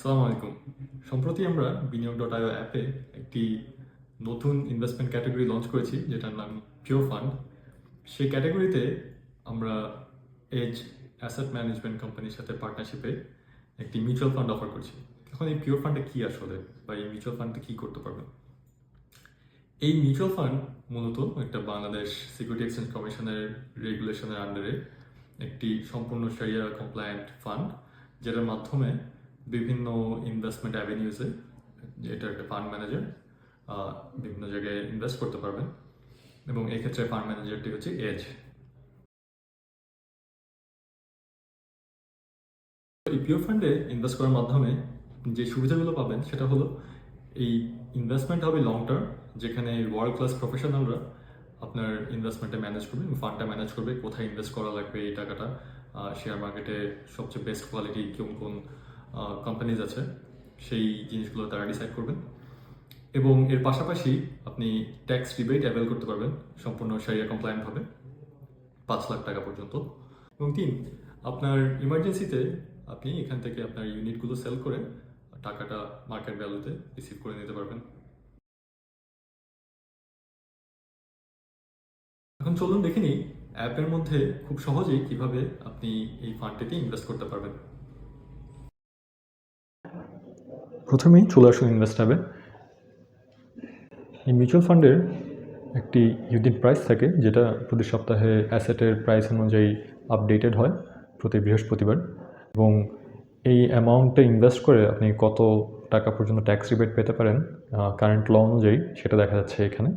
সালাম আলাইকুম। সম্প্রতি আমরা বিনিয়োগ ডট আইও অ্যাপে একটি নতুন ইনভেস্টমেন্ট ক্যাটাগরি লঞ্চ করেছি, যেটার নাম পিওর ফান্ড সেই ক্যাটাগরিতে আমরা এজ অ্যাসেট ম্যানেজমেন্ট কোম্পানির সাথে পার্টনারশিপে একটি মিউচুয়াল ফান্ড অফার করছি। এখন এই পিওর ফান্ডে কী আসলে বা এই মিউচুয়াল ফান্ডে কী করতে পারবেন এই মিউচুয়াল ফান্ড মূলত একটা বাংলাদেশ সিকিউরিটি এক্সচেঞ্জ কমিশনের রেগুলেশনের আন্ডারে একটি সম্পূর্ণ সারিয়া কমপ্লায়েন্ট ফান্ড যেটার মাধ্যমে বিভিন্ন ইনভেস্টমেন্ট অ্যাভিনিউসে এটা একটা ফান্ড ম্যানেজার বিভিন্ন জায়গায় ইনভেস্ট করতে পারবেন। এবং এক্ষেত্রে ফান্ড ম্যানেজারটি হচ্ছে এজ এই পিওর ফান্ডে ইনভেস্ট করার মাধ্যমে যে সুবিধাগুলো পাবেন, সেটা হলো এই ইনভেস্টমেন্ট হবে লং টার্ম যেখানে ওয়ার্ল্ড ক্লাস প্রফেশনালরা আপনার ইনভেস্টমেন্টে ম্যানেজ করবে ফান্ডটা ম্যানেজ করবে, কোথায় ইনভেস্ট করা লাগবে, এই টাকাটা শেয়ার মার্কেটে সবচেয়ে বেস্ট কোয়ালিটি কোন কোন কোম্পানিজ আছে, সেই জিনিসগুলো তারা ডিসাইড করবেন এবং এর পাশাপাশি আপনি ট্যাক্স রিবেট অ্যাভেল করতে পারবেন, সম্পূর্ণ সারিয়া কমপ্লায়েন্ট হবে পাঁচ লাখ টাকা পর্যন্ত। এবং তিন, আপনার ইমার্জেন্সিতে আপনি এখান থেকে আপনার ইউনিটগুলো সেল করে টাকাটা মার্কেট ভ্যালুতে রিসিভ করে নিতে পারবেন। এখন চলুন দেখে নিই অ্যাপের মধ্যে খুব সহজেই কীভাবে আপনি এই ফান্ডটিতে ইনভেস্ট করতে পারবেন। প্রথমেই চলে আসুন ইনভেস্ট হবে এই মিউচুয়াল ফান্ডের একটি ইউনিট প্রাইস থাকে, যেটা প্রতি সপ্তাহে অ্যাসেটের প্রাইস অনুযায়ী আপডেটেড হয় প্রতি বৃহস্পতিবার। এবং এই অ্যামাউন্টে ইনভেস্ট করে আপনি কত টাকা পর্যন্ত ট্যাক্স রিবেট পেতে পারেন কারেন্ট ল অনুযায়ী সেটা দেখা যাচ্ছে এখানে।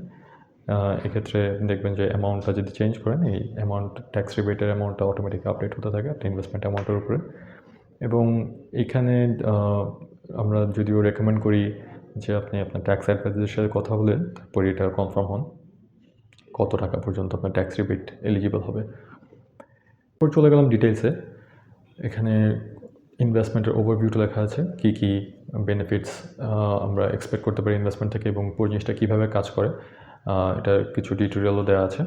এক্ষেত্রে দেখবেন যে অ্যামাউন্টটা যদি চেঞ্জ করেন, এই অ্যামাউন্ট ট্যাক্স রিবেটের অ্যামাউন্টটা অটোমেটিক আপডেট হতে থাকে, আপনার ইনভেস্টমেন্ট অ্যামাউন্টের উপরে। এবং এখানে আমরা যদিও রেকমেন্ড করি যে আপনি আপনার ট্যাক্স অ্যাডভাইজারের সাথে কথা বলেন, তারপরে এটা কনফার্ম হন, কত টাকা পর্যন্ত আপনার ট্যাক্স রিবেট এলিজিবল হবে। এরপর চলে গেলাম ডিটেলসে এখানে ইনভেস্টমেন্টের ওভারভিউটা লেখা আছে, কী কী বেনিফিটস আমরা এক্সপেক্ট করতে পারি ইনভেস্টমেন্ট থেকে এবং পুরো জিনিসটা কীভাবে কাজ করে। এটার কিছু টিউটোরিয়ালও দেওয়া আছে।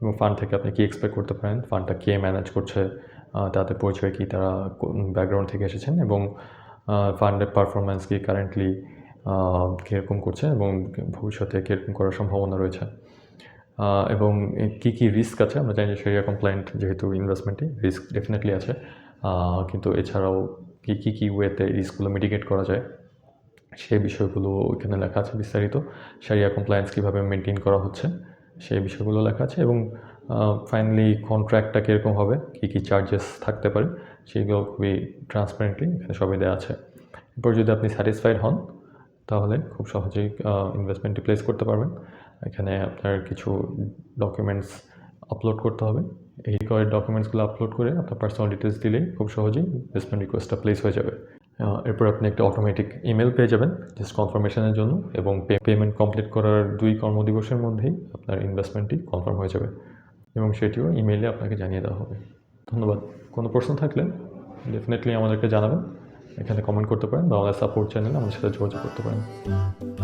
এবং ফান্ড থেকে আপনি কী এক্সপেক্ট করতে পারেন ফান্ডটা কে ম্যানেজ করছে তাদের পরিচয় কী, তারা ব্যাকগ্রাউন্ড থেকে এসেছেন এবং ফান্ডের পারফরমেন্স কি কারেন্টলি কীরকম করছে এবং ভবিষ্যতে কীরকম করার সম্ভাবনা রয়েছে? এবং কী কী রিস্ক আছে? আমরা জানি যে সেরিয়া কমপ্লায়েন্ট যেহেতু ইনভেস্টমেন্টে রিস্ক ডেফিনেটলি আছে। কিন্তু এছাড়াও কী কী কী ওয়েতে রিস্কগুলো মিটিগেট করা যায়? সেই বিষয়গুলো এখানে লেখা আছে বিস্তারিত। সারিয়া কমপ্লায়েন্স কীভাবে মেনটেন করা হচ্ছে? সেই বিষয়গুলো লেখা আছে এবং ফাইনালি কন্ট্রাক্টটা কীরকম হবে? কী কী চার্জেস থাকতে পারে? সেইগুলো খুবই ট্রান্সপারেন্টলি এখানে সবই দেওয়া আছে। এরপর যদি আপনি স্যাটিসফাইড হন, তাহলে খুব সহজেই ইনভেস্টমেন্টটি প্লেস করতে পারবেন। এখানে আপনার কিছু ডকুমেন্টস আপলোড করতে হবে। এই করে ডকুমেন্টসগুলো আপলোড করে আপনার পার্সোনাল ডিটেলস দিলেই খুব সহজেই ইনভেস্টমেন্ট রিকোয়েস্টটা প্লেস হয়ে যাবে। এরপর আপনি একটা অটোমেটিক ইমেল পেয়ে যাবেন জাস্ট কনফার্মেশনের জন্য এবং পেমেন্ট কমপ্লিট করার দুই কর্মদিবসের মধ্যেই আপনার ইনভেস্টমেন্টটি কনফার্ম হয়ে যাবে। এবং সেটিও ইমেইলে আপনাকে জানিয়ে দেওয়া হবে। ধন্যবাদ। কোনো প্রশ্ন থাকলে ডেফিনেটলি আমাদেরকে জানাবেন। এখানে কমেন্ট করতে পারেন বা আমাদের সাপোর্ট চ্যানেলে আমাদের সাথে যোগাযোগ করতে পারেন।